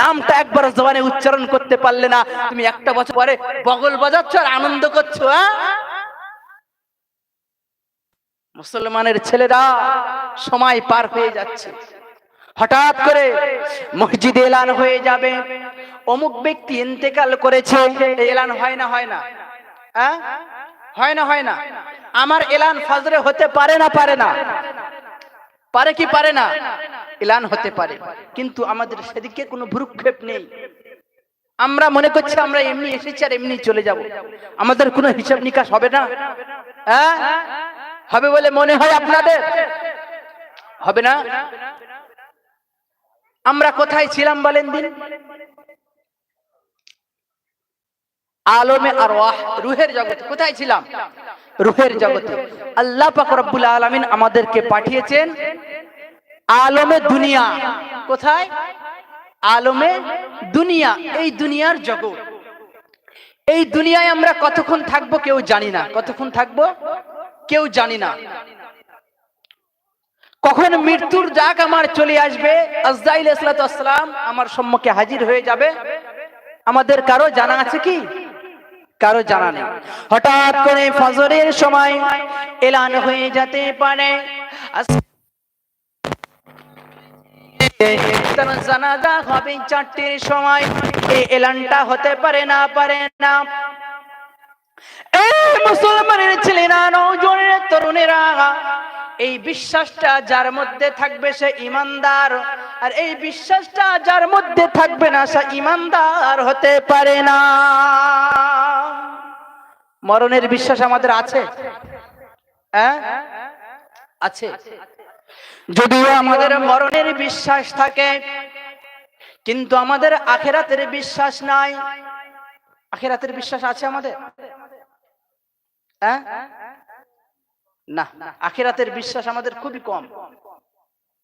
নামটা একবার জবানে উচ্চারণ করতে পারলে না। তুমি একটা বছর পরে বগল বাজাচ্ছ আর আনন্দ করছ হ্যাঁ? মুসলমানের ছেলেরা সময় পার হয়ে যাচ্ছে। হঠাৎ করে মসজিদে এলান হয়ে যাবে। অমুক ব্যক্তি ইন্তেকাল করেছে এলান হয় না হয় না। হ্যাঁ? হয় না হয় না। আমার এলান ফজরে হতে পারে না পারে না। পারে কি পারে না? এলান হতে পারে। কিন্তু আমাদের সেদিকে কোনো ভ্রুক্ষেপ নেই। আমরা মনে করছি আমরা এমনি এসেছি আর এমনি চলে যাব। আমাদের কোনো হিসাব নিকাশ হবে না। হ্যাঁ? হবে বলে মনে হয় আপনাদের? হবে না? আমরা কোথায় ছিলাম বলেন দিন? আলমে আর রুহের জগতে। কোথায় ছিলাম? রুহের জগতে। আল্লাহ পাক রব্বুল আলামিন আমাদেরকে পাঠিয়েছেন আলমে দুনিয়া। কোথায়? আলমে দুনিয়া, এই দুনিয়ার জগৎ। এই দুনিয়ায় আমরা কতক্ষণ থাকব কেউ জানি না। কতক্ষণ থাকব? কেউ জানি না। কখন মৃত্যুর ডাক আমার চলে আসবে আজদাইল ইসলাতাম আমার সম্মুখে হাজির হয়ে যাবে। আমাদের কারও জানা আছে কি? কারও জানা নেই। হঠাৎ করে ফজরের সময় এলান হয়ে যেতে পারে। তার জানাজা হবে চারটির সময়। এই এলানটা হতে পারে না পারে না। মুসলমানের ছেলেরা তরুণেরা, এই বিশ্বাসটা যার মধ্যে থাকবে সে ইমানদার, আর এই বিশ্বাসটা যার মধ্যে থাকবে না সে ইমানদার হতে পারে না। মরণের বিশ্বাস আমাদের আছে? হ্যাঁ? আছে। যদিও আমাদের মরণের বিশ্বাস থাকে, কিন্তু আমাদের আখেরাতের বিশ্বাস নাই। আখেরাতের বিশ্বাস আছে আমাদের? হ্যাঁ? না, আখেরাতের বিশ্বাস আমাদের খুবই কম।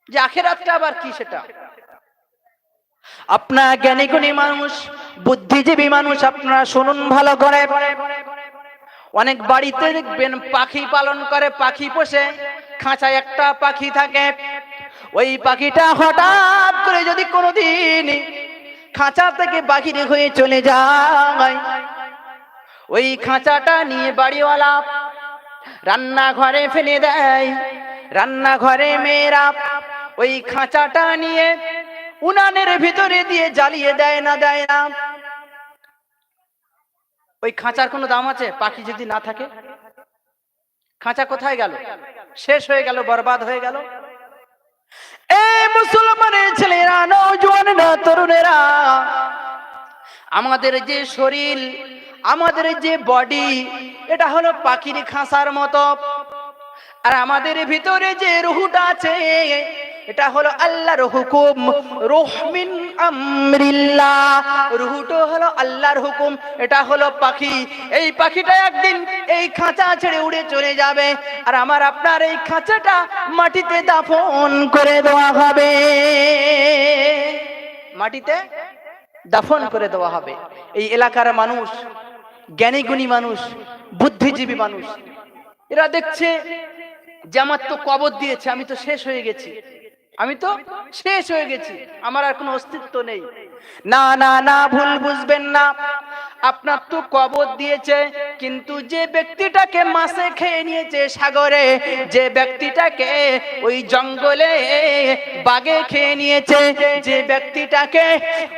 যে আখেরাতটা আবার কি সেটা? আপনার জ্ঞানী গুণী মানুষ, বুদ্ধিজীবী মানুষ, আপনারা শুনুন ভালো করে। অনেক বাড়িতে দেখবেন পাখি পালন করে, পাখি পোষে, খাঁচায় একটা পাখি থাকে। ওই পাখিটা হঠাৎ করে যদি কোনোদিন খাঁচা থেকে বাহিরে হয়ে চলে যায়, ওই খাঁচাটা নিয়ে বাড়িওয়ালা রান্নাঘরে ফেলে দেয়। রান্নাঘরে মেয়েরা ওই খাঁচাটা নিয়ে উনানের ভিতরে দিয়ে জ্বালিয়ে দেয় না দেয় না। ওই খাঁচার কোনো দাম আছে? পাখি যদি না থাকে? খাঁচা কোথায় গেল? শেষ হয়ে গেল, বরবাদ হয়ে গেল? মুসলমানের ছেলেরা নৌজওয়ানেরা তরুণেরা, আমাদের যে শরীর, আমাদের যে বডি এটা হলো পাখির খাঁচার মতো। আর আমাদের ভিতরে যে রুহুটা আছে এটা হলো আল্লাহর হুকুম। রহমিন আমরিল্লাহ। রুহুটো হলো আল্লাহর হুকুম, এটা হলো পাখি। এই পাখিটা একদিন এই খাঁচা ছেড়ে উড়ে চলে যাবে আর আমার আপনার এই খাঁচাটা মাটিতে দাফন করে দেওয়া হবে। মাটিতে দাফন করে দেওয়া হবে। এই এলাকার মানুষ জ্ঞানী গুণী মানুষ, বুদ্ধিজীবী মানুষ, এরা দেখছে যে আমার তো কবর দিয়েছে, আমি তো শেষ হয়ে গেছি। আমি তো শেষ হয়ে গেছি। আমার আর কোনো অস্তিত্ব নেই। না না না ভুল বুঝবেন না। আপনার তো কবর দিয়েছে কিন্তু যে ব্যক্তিটাকে মাছে খেয়ে নিয়েছে সাগরে যে ব্যক্তিটাকে ওই জঙ্গলে বাগে খেয়ে নিয়েছে যে ব্যক্তিটাকে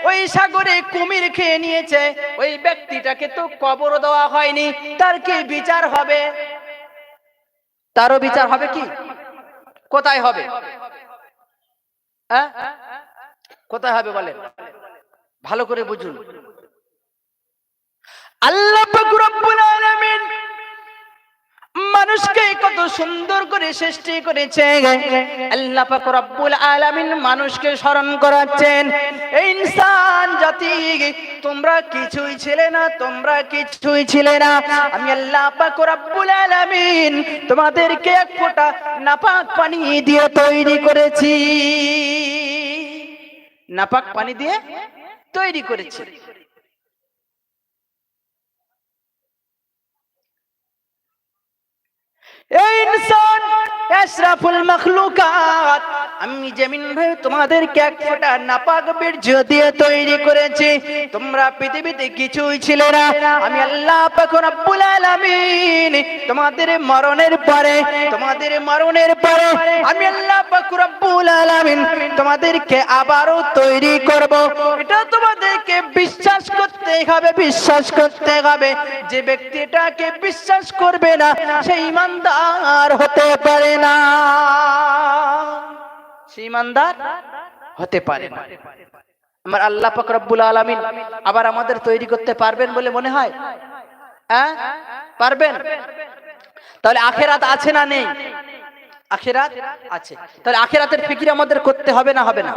ওই সাগরে কুমির খেয়ে নিয়েছে ওই ব্যক্তিটাকে তো কবর দেওয়া হয়নি। তার কি বিচার হবে? তারও বিচার হবে কি? কোথায় হবে? কোথায় হবে বলেন? ভালো করে বুঝুন। আল্লাহ মানুষকে কত সুন্দর করে সৃষ্টি করেছে। আল্লাহ রব্বুল আলামিন মানুষকে স্মরণ করাচ্ছেন। ইনসান জাতি, তোমরা কিছুই ছিলে না, তোমরা কিছুই ছিলে না। আমি আল্লাহ পাক রব্বুল আলামিন তোমাদেরকে এক ফোঁটা নাপাক পানি দিয়ে তৈরি করেছি। নাপাক পানি দিয়ে তৈরি করেছি। আমি যেমন ভাবে তোমাদেরকে এক নাপাক বীর্য দিয়ে তৈরি করেছি, তোমরা পৃথিবীতে কিছুই ছিলে না। আমি আল্লাহ আলামিন তোমাদের মরণের পরে, তোমাদের মরণের পরে আমি আল্লাহ আলামিন তোমাদেরকে আবারও তৈরি করব। এটা তোমাদেরকে বিশ্বাস করতে হবে, বিশ্বাস করতে হবে। যে ব্যক্তি এটাকে বিশ্বাস করবে না সেই ইমানদার হতে পারে না। সে ইমানদার হতে পারে না। আমার আল্লাহ পাক রব্বুল আলামিন আবার আমাদের তৈরি করতে পারবেন বলে মনে হয়? হ্যাঁ পারবেন? তাহলে আখেরাত আছে না নেই? আখেরাত আছে। তাহলে আখেরাতের ফিকির আমাদের করতে হবে না হবে না?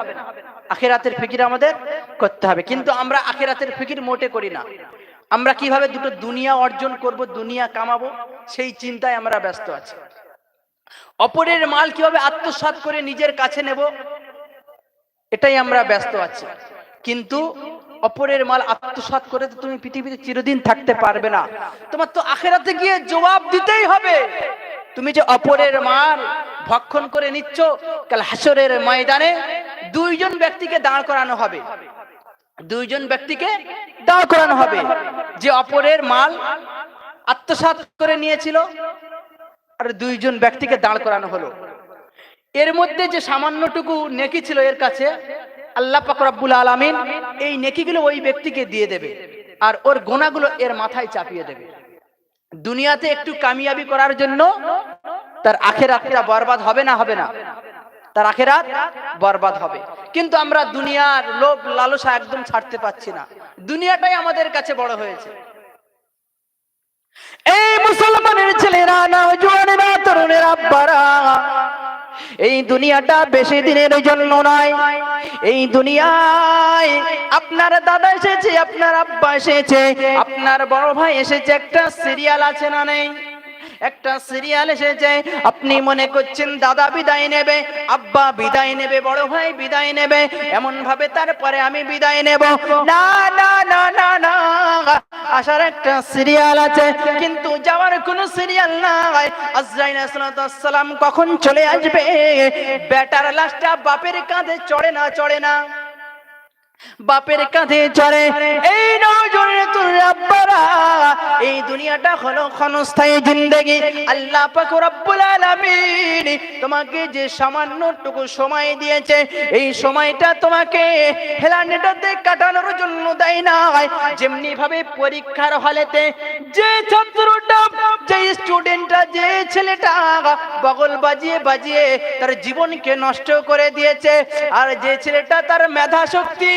আখেরাতের ফিকির আমাদের করতে হবে। কিন্তু আমরা আখেরাতের ফিকির মোটে করি না। আমরা কীভাবে দুটো দুনিয়া অর্জন করব, দুনিয়া কামাবো, সেই চিন্তায় আমরা ব্যস্ত আছি। অপরের মাল কীভাবে আত্মসাৎ করে নিজের কাছে নেব, এটাই আমরা ব্যস্ত আছি। কিন্তু অপরের মাল আত্মসাৎ করে তো তুমি পৃথিবীতে চিরদিন থাকতে পারবে না। তোমার তো আখেরাতে গিয়ে জবাব দিতেই হবে। তুমি যে অপরের মাল ভক্ষণ করে নিচ্ছ, কাল হাসরের ময়দানে দুইজন ব্যক্তিকে দাঁড় করানো হবে। দুইজন ব্যক্তিকে দাঁড় করানো হবে। যে অপরের মাল আত্মসাৎ করে নিয়েছিল, আর দুইজন ব্যক্তিকে দাঁড় করানো হলো। এর মধ্যে যে সামান্যটুকু নেকি ছিল এর কাছে, আল্লাহ পাক রব্বুল আলামিন এই নেকিগুলো ওই ব্যক্তিকে দিয়ে দেবে, আর ওর গোনাগুলো এর মাথায় চাপিয়ে দেবে। দুনিয়াতে একটু কামিয়াবি করার জন্য তার আখের আখেরাতটা বরবাদ হবে না হবে না। তার আখেরাত বরবাদ হবে। কিন্তু আমরা দুনিয়ার লোভ, লালসা একদম ছাড়তে পাচ্ছি না। দুনিয়াটাই আমাদের কাছে বড় হয়েছে। এই মুসলমানের ছেলেরা নওজোয়ানেরা তরুণের, আব্বারা। এই দুনিয়াটা বেশি দিনের জন্য নয়। এই দুনিয়ায় আপনার দাদা এসেছে, আপনার আব্বা এসেছে, আপনার বড় ভাই এসেছে, একটা সিরিয়াল আছে না নেই? একটা সিরিয়াল এসেছে। আপনি মনে করছেন দাদা বিদায় নেবে, আব্বা বিদায় নেবে, বড় ভাই বিদায় নেবে এমন ভাবে তারপরে আমি বিদায় নেব। না না না না না, আসার একটা সিরিয়াল আছে, কিন্তু যাওয়ার কোনো সিরিয়াল নাই। আজরাইল সালাম কখন চলে আসবে? বেটার লাশটা বাপের কাঁধে চড়ে না চড়ে না? বাপের কাঁধে চড়ে। এই নজরে এই দুনিয়াটা হলো ক্ষণস্থায়ী আল্লাহ তোমাকে যে সামান্যটুকু সময় দিয়েছে, এই সময়টা তোমাকে হেলানেটাতে কাটানোর জন্য দেয় না যেমনি ভাবে পরীক্ষার হলেতে যে ছাত্রটা, যে স্টুডেন্টটা যে ছেলেটা বগল বাজিয়ে বাজিয়ে তার জীবনকে নষ্ট করে দিয়েছে, আর যে ছেলেটা তার মেধা শক্তি,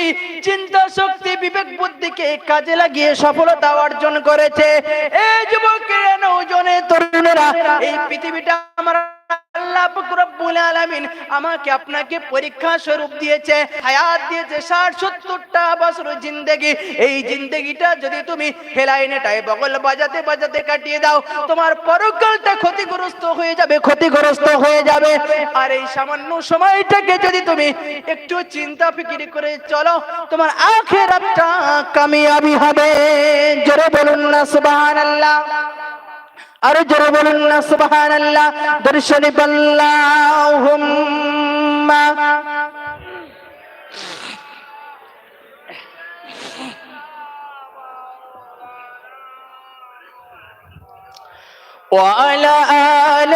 চিন্তা শক্তি, বিবেক বুদ্ধিকে কাজে লাগিয়ে সফলতা অর্জন করেছে। এই যুবকের নৌজনে তরুণেরা এই পৃথিবীটা আমার আমাকে আপনাকে পরীক্ষা স্বরূপ দিয়েছে, হায়াত দিয়েছে, ষাট, সত্তরটা বছর জিন্দেগি। এই জিন্দেগিটা যদি তুমি হেলাইনেটায় বগল বাজাতে বাজাতে কাটিয়ে দাও, তোমার পরকালটা ক্ষতিগ্রস্ত হয়ে যাবে, ক্ষতিগ্রস্ত হয়ে যাবে। আর এই সামান্য সময়টাকে যদি তুমি একটু চিন্তা ফিকির করে চলো, তোমার আখেরাতটা কামিয়াবি হবে। জোরে বলুন না, সুবহানাল্লাহ। আরো জোরে বলুন না সুবহানাল্লাহ দর্শনী আল্লাহুম্মা وعلى آل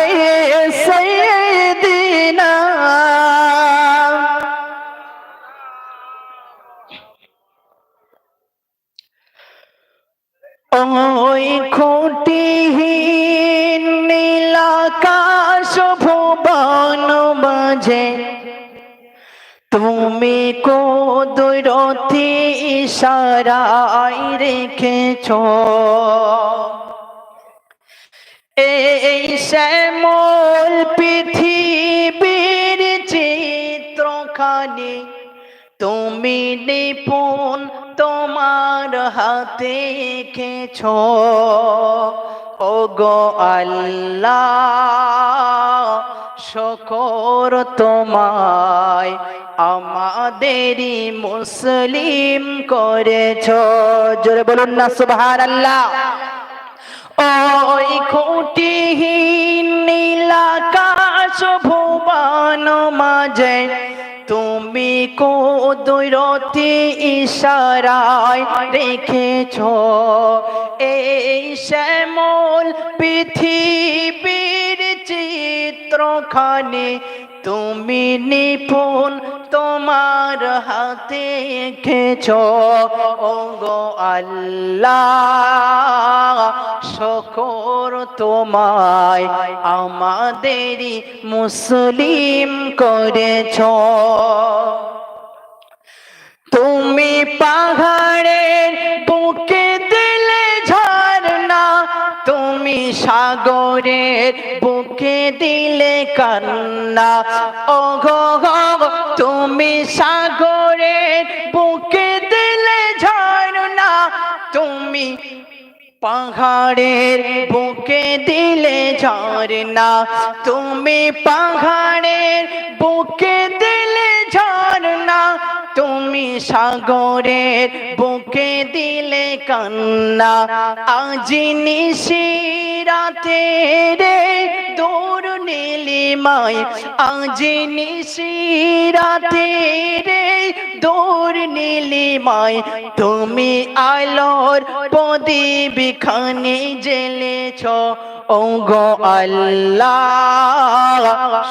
ইশারায় রেখেছ। এই শ্যামল পৃথিবীর চিত্রখানি তুমি নিপুণ তোমার হাতে খেছ ও গো আল্লাহ, শকর তোমায়। আমাদেরই মুসলিম করেছ। জোরে বলুন না সুবহান আল্লাহ ওই খুঁটিহীন নীলাকাশ ভুবন মাঝে তুমি কুদরতি ইশারায় রেখেছ এই শ্যামল পৃথিবীর চিত্রখানে। তুমি নিপুণ তোমার হাতে এঁকেছ ও গো আল্লাহ, শকর তোমায় আমাদেরই মুসলিম করেছ। তুমি পাহাড়ের বুকে দিলে ঝর্ণা, তুমি সাগরের বুকে দিলে কান্না। ও তুমি সাগরের বুকে দিলে ঝর্ণা, তুমি পাহাড়ের বুকে দিলে ঝর্ণা, তুমি পাহাড়ের বুকে দিলে ঝর্ণা। তুমি সাগরের বুকে দিলে কান্না, আজি নিশিরাতে রে দূর নীলিমায়, আজি নিশিরাতে রে দূর নীলিমায়, তুমি আলোর প্রদীপ খানে জেলেছ ও গো আল্লাহ,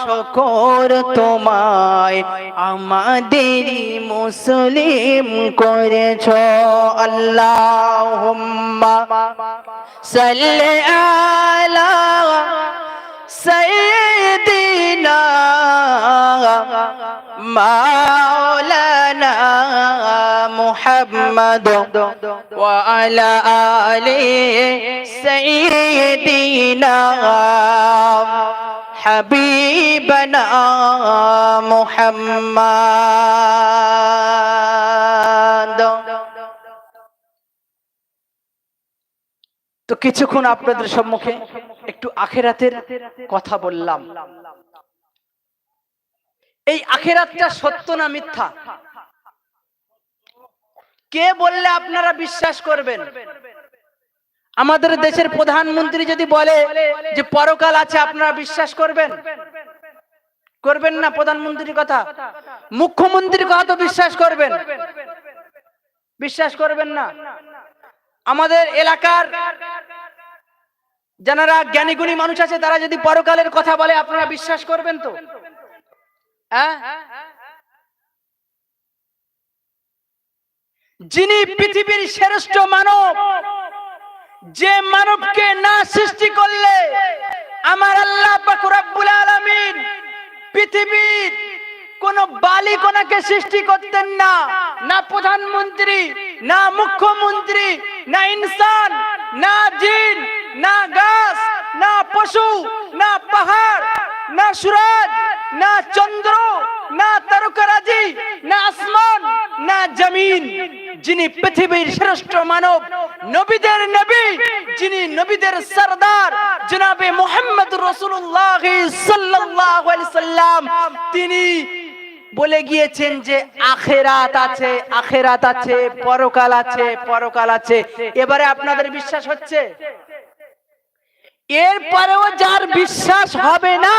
শকর তোমায়, আমাদেরই মুসলিম করেছ আল্লাহুম্মা সাল্লি আলা সাইয়্যিদিনা মাওলানা ওয়া আলা আলি সাইয়্যিদিনা হাবিবানা মুহাম্মদ। তো কিছুক্ষণ আপনাদের সম্মুখে একটু আখেরাতের কথা বললাম। এই আখেরাতটা সত্য না মিথ্যা? কে বললে আপনারা বিশ্বাস করবেন? আমাদের দেশের প্রধানমন্ত্রী যদি বলে যে পরকাল আছে, আপনারা বিশ্বাস করবেন? করবেন না প্রধানমন্ত্রীর কথা? মুখ্যমন্ত্রীর কথা তো বিশ্বাস করবেন। বিশ্বাস করবেন না? আমাদের এলাকার যারা জ্ঞানীগুণী মানুষ আছে, তারা যদি পরকালের কথা বলে, আপনারা বিশ্বাস করবেন তো? হ্যাঁ? যিনি পৃথিবীর শ্রেষ্ঠ মানব যে মানবকে না সৃষ্টি করলে আমার আল্লাহ পাক রব্বুল আলামিন পৃথিবীর কোন বালিক ওনাকে সৃষ্টি করতেন না না প্রধানমন্ত্রী, না মুখ্যমন্ত্রী, না ইনসান, না জিন, না গাছ, না পশু, না পাহাড়, না সুরাজ, না চন্দ্র না তারকারাজি না আসমান, না জমিন, যিনি পৃথিবীর শ্রেষ্ঠ মানব, নবীদের নবী, যিনি নবীদের সরদার, জনাবে মোহাম্মদ রসুল্লাহ আলাইহি সাল্লাম, তিনি বলে গিয়েছেন যে আখেরাত আছে আখেরাত আছে, পরকাল আছে পরকাল আছে। এবারে আপনাদের বিশ্বাস হচ্ছে? এরপরেও যার বিশ্বাস হবে না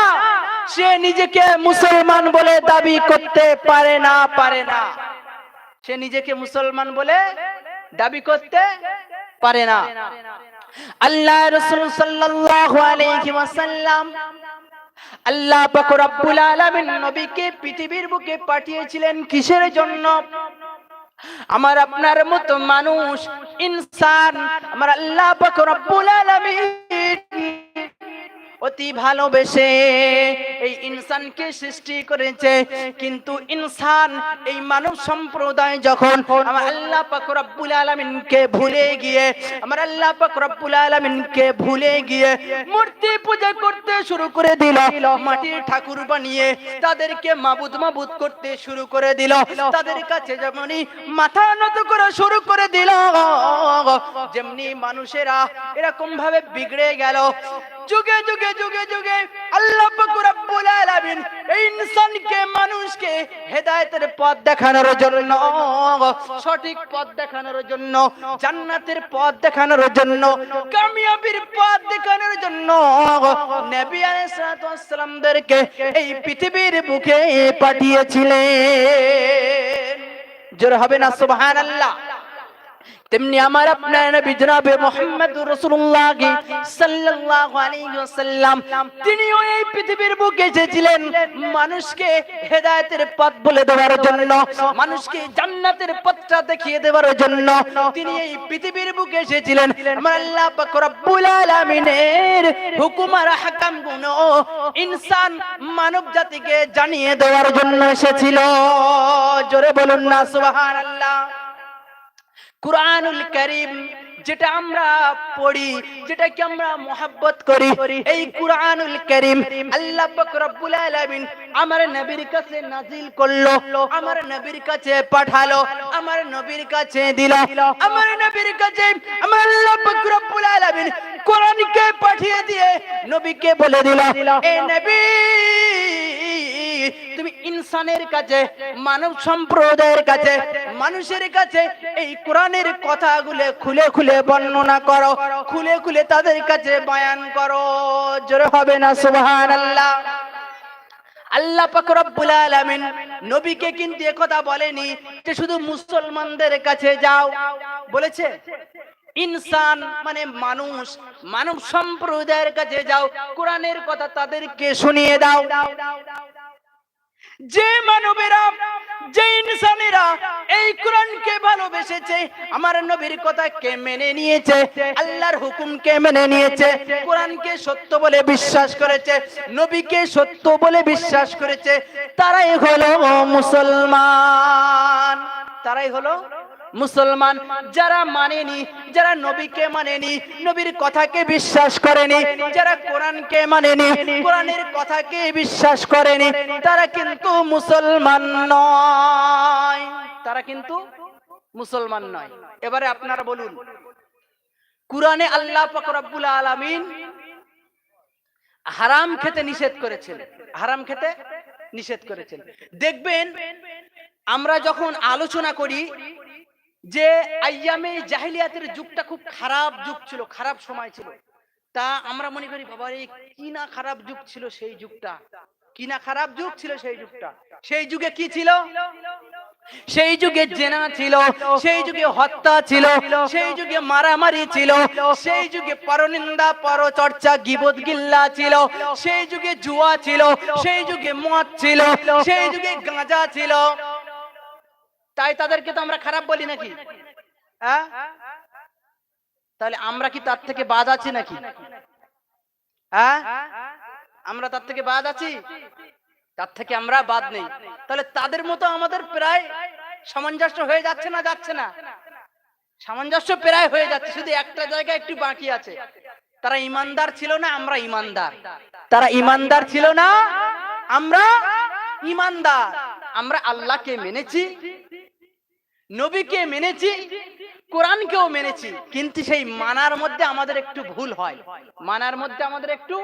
সে নিজেকে মুসলমান বলে দাবি করতে পারে না পারে না। সে নিজেকে মুসলমান বলে দাবি করতে পারে না। আল্লাহ রসুল ওয়াসাল্লাম আল্লাহ পাক রব্বুল নবীকে পৃথিবীর বুকে পাঠিয়েছিলেন কিসের জন্য? আমার আপনার মতো মানুষ, ইনসান, আমার আল্লাহ পাক রব্বুল আলামিন অতি ভালোবেসে এই ইনসানকে সৃষ্টি করেছে। কিন্তু ইনসান, এই মানব সম্প্রদায় যখন আমার আল্লাহ পাক রব্বুল আলামিনকে ভুলে গিয়ে, আমার আল্লাহ পাক রব্বুল আলামিনকে ভুলে গিয়ে মূর্তি পূজা করতে শুরু করে দিল, মাটির ঠাকুর বানিয়ে তাদেরকে মাবুদ মাবুদ করতে শুরু করে দিল, তাদের কাছে যেমনই মাথা নত করা শুরু করে দিল, যেমনি মানুষেরা এরকম ভাবে বিগড়ে গেল। যুগে যুগে যুগে যুগে আল্লাহ পাক রব্বুল এই মানুষকে হেদায়েতের পথ দেখানোর জন্য পথ দেখানোর জন্য পথ দেখানোর জন্য এই পৃথিবীর বুকে পাঠিয়েছিলেন। জোর হবে না, সুবহানাল্লাহ। তেমনি আমার আপনার নবী জনাবে মোহাম্মদ রাসূলুল্লাহ সাল্লাল্লাহু আলাইহি ওয়াসাল্লাম, তিনিও এই পৃথিবীর বুকে এসেছিলেন মানুষকে হেদায়েতের পথ বলে দেওয়ার জন্য, মানুষকে জান্নাতের পথটা দেখিয়ে দেওয়ার জন্য তিনি এই পৃথিবীর বুকে এসেছিলেন। আমার আল্লাহ পাক রব্বুল আলামিনের হুকুম আর হাকামগুলো ইনসান মানব জাতিকে জানিয়ে দেওয়ার জন্য এসেছিল। জোরে বলুন না, সুবহানাল্লাহ। কুরআনুল করিম যেটা আমরা পড়ি, যেটাকে আমরা মোহাব্বত করি, এই কুরআনুল করিম আল্লাহ পাক রব্বুল আলামিন আমার নবীর কাছে নাজিল করল, আমার নবীর কাছে পাঠালো, আমার নবীর কাছে দিল, আমার নবীর কাছে আমার আল্লাহ পাক রব্বুল আলামিন কোরআনকে পাঠিয়ে দিয়ে নবীকে বলে দিল, এ নবী ইনসানের কাছে, মানব সম্প্রদায়ের কাছে, মানুষের কাছে এই কোরআনের কথাগুলো খুলে খুলে বর্ণনা করো, খুলে খুলে তাদের কাছে বয়ান করো। জোরে হবে না, সুবহানাল্লাহ। আল্লাহ পাক রব্বুল আলামিন নবীকে কিন্তু একথা বলেনি যে শুধু মুসলমানদের কাছে যাও। বলেছে, ইনসান মানে মানুষ, মানব সম্প্রদায়ের কাছে যাও, কোরআনের কথা তাদেরকে শুনিয়ে দাও। যে মানবেরা, যে ইনসানেরা এই কোরআনকে ভালোবেসেছে, আমার নবীর কথা কে মেনে নিয়েছে? আল্লাহর হুকুম কে মেনে নিয়েছে? কোরআনকে সত্য বলে বিশ্বাস করেছে, নবীকে সত্য বলে বিশ্বাস করেছে, তারাই হলো মুসলমান। তারাই হলো মুসলমান যারা মানেনি, যারা নবীকে মানেনি, নবীর কথাকে বিশ্বাস করেনি, যারা কোরআনকে মানেনি, কোরআনের কথাকে বিশ্বাস করেনি, তারা কিন্তু মুসলমান নয়। তারা কিন্তু মুসলমান নয়। এবারে আপনারা বলুন, কোরআনে আল্লাহ পাক রব্বুল আলামিন হারাম খেতে নিষেধ করেছেন। হারাম খেতে নিষেধ করেছেন। দেখবেন, আমরা যখন আলোচনা করি যে আইয়ামে জাহিলিয়াতের যুগটা খুব খারাপ যুগ ছিল, খারাপ সময় ছিল। তা আমরা মনে করি, বাবা রে, কি না খারাপ যুগ ছিল সেই যুগটা? কি না খারাপ যুগ ছিল সেই যুগটা? সেই যুগে কি ছিল? সেই যুগে জেনা ছিল, সেই যুগে হত্যা ছিল, সেই যুগে মারামারি ছিল, সেই যুগে পরনিন্দা, পরচর্চা, গিবত গিল্লা ছিল, সেই যুগে জুয়া ছিল, সেই যুগে মদ ছিল, সেই যুগে গাঁজা ছিল। তাই তাদেরকে তো আমরা খারাপ বলি নাকি? তাহলে আমরা কি তার থেকে বাদ আছি নাকি? আমরা তার থেকে বাদ আছি? তার থেকে আমরা বাদ নেই। তাহলে তাদের মতো আমাদের প্রায় সামঞ্জস্য হয়ে যাচ্ছে না যাচ্ছে না? সামঞ্জস্য প্রায় হয়ে যাচ্ছে, শুধু একটা জায়গায় একটু বাকি আছে। তারা ইমানদার ছিল না, আমরা ইমানদার। তারা ইমানদার ছিল না, আমরা ইমানদার। আমরা আল্লাহকে মেনেছি নবীকে মেনেছি, কোরআনকেও মেনেছি, কিন্তু সেই মানার মধ্যে আমাদের একটু ভুল হয়। মানার মধ্যে আমাদের একটু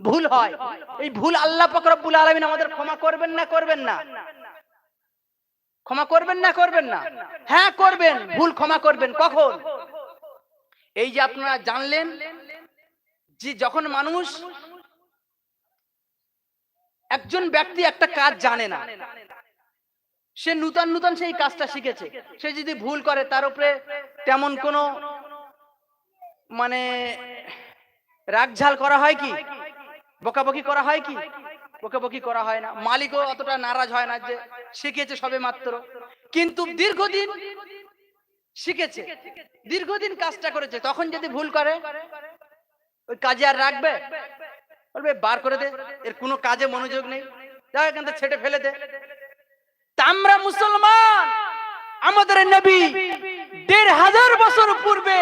ভুল হয়। এই ভুল আল্লাহ রব্বুল আলামিন আমাদের ক্ষমা করবেন না করবেন না? ক্ষমা করবেন না করবেন না? হ্যাঁ করবেন। ভুল ক্ষমা করবেন। কখন? এই যে আপনারা জানলেন যে যখন মানুষ একজন ব্যক্তি একটা কাজ জানে না সে নূতন নূতন সেই কাজটা শিখেছে। সে যদি ভুল করে, তার উপরে তেমন কোনো মানে রাগঝাল করা হয় কি? বকাবকি করা হয় কি? বকাবকি করা হয় না। মালিকও অতটা নারাজ হয় না যে শিখেছে সবে মাত্র। কিন্তু দীর্ঘদিন শিখেছে। দীর্ঘদিন কাজটা করেছে। তখন যদি ভুল করে, ওই কাজে আর রাখবে? বলবে, বার করে দে। এর কোনো কাজে মনোযোগ নেই। থেকে ছেটে ফেলে দে। আমরা মুসলমান আমাদের নবী দেড় হাজার বছর পূর্বে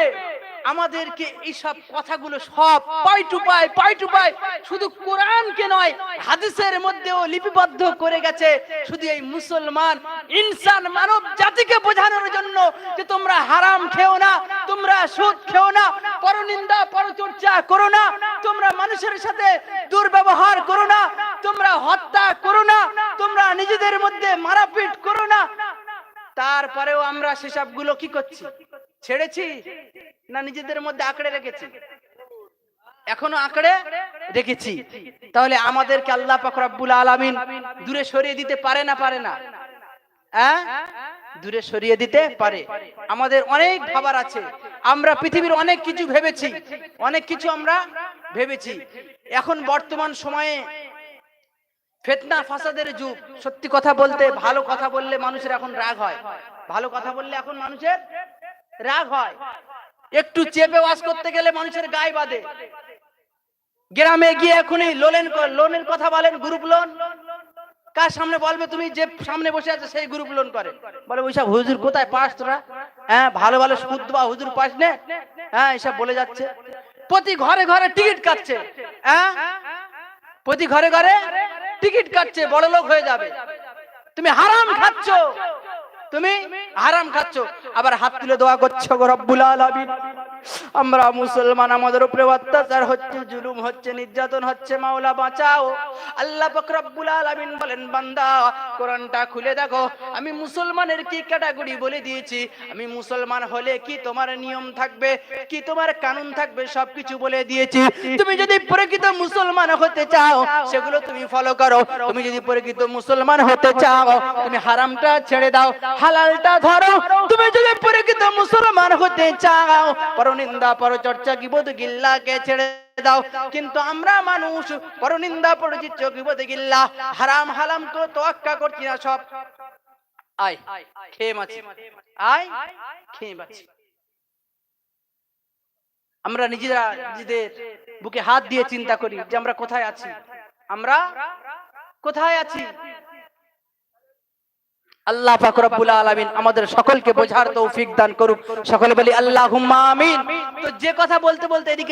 আমাদেরকে এইসব কথাগুলো সব পাই টু পাই পাই টু পাই শুধু কোরআনকে নয়, হাদিসের মধ্যেও লিপিবদ্ধ করে গেছে। শুধু এই মুসলমান, ইনসান, মানব জাতিকে বোঝানোর জন্য যে তোমরা হারাম খেও না, তোমরা সুদ খেও না, পরনিন্দা, পরচর্চা করো না, তোমরা মানুষের সাথে দুর্ব্যবহার করো না, তোমরা হত্যা করো না, তোমরা নিজেদের মধ্যে মারাপিট করো না। তারপরেও আমরা সেসবগুলো কি করছি? ছেড়েছি? না নিজেদের মধ্যে আঁকড়ে রেখেছি। এখনও আঁকড়ে রেখেছি। তাহলে আমাদেরকে আল্লাহ পাক রব্বুল আলামিন দূরে সরিয়ে দিতে পারে না পারে না? হ্যাঁ? দূরে সরিয়ে দিতে পারে। আমাদের অনেক ভাবার আছে। আমরা পৃথিবীর অনেক কিছু ভেবেছি। অনেক কিছু আমরা ভেবেছি। এখন বর্তমান সময়ে ফেতনা ফাসাদের যুগ। সত্যি কথা বলতে, ভালো কথা বললে মানুষের এখন রাগ হয়। ভালো কথা বললে এখন মানুষের রাগ হয়। একটু চেপে ওয়াজ করতে গেলে মানুষের গায়ে বাঁধে। গ্রামে গিয়ে এখনই লোনের লোনের কথা বলেন গ্রুপ লোন কার সামনে বলবে তুমি যে সামনে বসে আছে সেই গ্রুপ লোন করে। বলে ওইসব হুজুর কোথায় পাস তোরা? হ্যাঁ ভালো ভালো সুদ বা হুজুর পাস নে। হ্যাঁ এসব বলে যাচ্ছে। প্রতি ঘরে ঘরে টিকিট কাটছে। হ্যাঁ প্রতি ঘরে ঘরে টিকিট কাটছে বড় লোক হয়ে যাবে। তুমি হারাম খাচ্ছ। তুমি আরাম খাচ্ছ আবার হাত তুলে দোয়া করছ রব্বুল আলামিন। আমরা মুসলমান, আমাদের উপরে অত্যাচার হচ্ছে, জুলুম হচ্ছে, নির্যাতন হচ্ছে, মাওলা বাঁচাও। আল্লাহ রব্বুল আলামিন বলেন, বান্দা, কোরআনটা খুলে দেখো। আমি মুসলমানের কি ক্যাটাগরি বলে দিয়েছি? আমি মুসলমান হলে কি তোমার নিয়ম থাকবে? কি তোমার কানুন থাকবে? সবকিছু বলে দিয়েছি। তুমি যদি প্রকৃত মুসলমান হতে চাও, সেগুলো তুমি ফলো করো। তুমি যদি প্রকৃত মুসলমান হতে চাও, তুমি হারামটা ছেড়ে দাও, হালালটা ধরো। তুমি যদি প্রকৃত মুসলমান হতে চাও পরনিন্দা পরচর্চা গিবদ গিল্লাকে ছেড়ে দাও। কিন্তু আমরা মানুষ পরনিন্দা পরচিত্র গিবদ গিল্লা। হারাম হালাম তো তোয়াক্কা করছি না সব। আয়, খেয়ে মাছি আয়, খেয়ে মাছি আমরা নিজেরা নিজেদের বুকে হাত দিয়ে চিন্তা করি যে আমরা কোথায় আছি? আমরা কোথায় আছি? আল্লাহ পাক রব্বুল আলামিন আমাদের সকলকে বোঝার তৌফিক দান করুক। সকলে বলি আল্লাহুম্মা আমিন। তো যে কথা বলতে বলতে এদিকে